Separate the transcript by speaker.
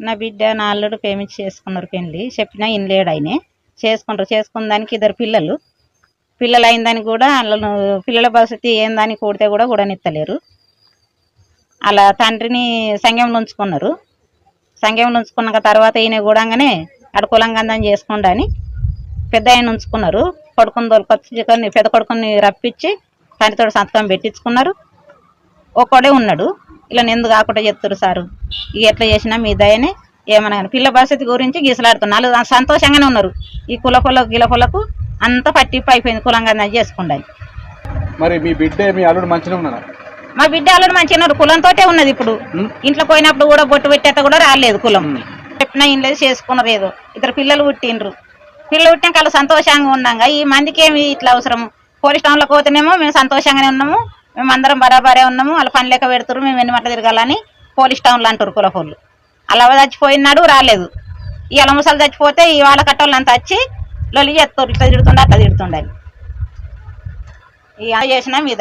Speaker 1: నా బిడ్డ నా అల్లుడు పేమెంట్ చేసుకున్నారు పెళ్ళి చెప్పినా ఇన్లేడు ఆయనే. చేసుకుంటారు. చేసుకున్న దానికి ఇద్దరు పిల్లలు. పిల్లలు అయిన దానికి కూడా వాళ్ళను పిల్లల భవిష్యత్తు ఏందని కూడితే కూడా కూడనిత్తలేరు అలా తండ్రిని సంఘంలో ఉంచుకున్నారు. సంఘంలో ఉంచుకున్నాక తర్వాత ఈయన కూడంగానే అటు చేసుకుండని పెద్ద ఆయన ఉంచుకున్నారు. కొడుకుని తోలుకొచ్చి పెద్ద కొడుకుని రప్పించి తండ్రితో సంతకం పెట్టించుకున్నారు. ఒక్కడే ఉన్నాడు. ఇలా ఎందుకు కాకుండా చెప్తారు సారు. ఇక ఎట్లా చేసినా మీ దయనే ఏమన్నా కానీ పిల్ల భవిష్యత్తు గురించి గీసలాడుతున్నారు. సంతోషంగానే ఉన్నారు. ఈ కుల కుల గిల కులకు అంతా పట్టింపు అయిపోయింది కులంగా చేసుకుండాలి
Speaker 2: మరి మీ బిడ్డ మీ అల్లుడు మంచిగా ఉన్నాడా?
Speaker 1: మా బిడ్డ వాళ్ళు మంచిగా ఉన్నారు కులంతోటే ఉన్నది ఇప్పుడు? ఇంట్లో పోయినప్పుడు కూడా బొట్టు పెట్టేట కూడా రాలేదు కులం. చెప్పినా ఏం లేదు చేసుకున్నారు ఏదో. ఇద్దరు పిల్లలు పుట్టిండ్రు. పిల్లలు పుట్టినాక వాళ్ళు సంతోషంగా ఉన్నాగా ఈ మందికి ఏమి ఇట్లా అవసరం పోలీస్ టౌన్లో పోతేనేమో మేము సంతోషంగానే ఉన్నాము. మేము అందరం బరాబరే ఉన్నాము. వాళ్ళు పని లెక్క పెడుతున్నారు మేము ఎన్ని మట్ల తిరగాలని పోలీస్ టౌన్లో అంటారు కులపోళ్ళు అలా చచ్చిపోయినాడు రాలేదు. ఇవాళ ముసలు చచ్చిపోతే ఈ వాళ్ళ కట్టోళ్ళంతా వచ్చి లొలి చేస్తారు ఇట్లా తిడుతుండే అట్లా తిడుతుండే. ఇక చేసినా మీద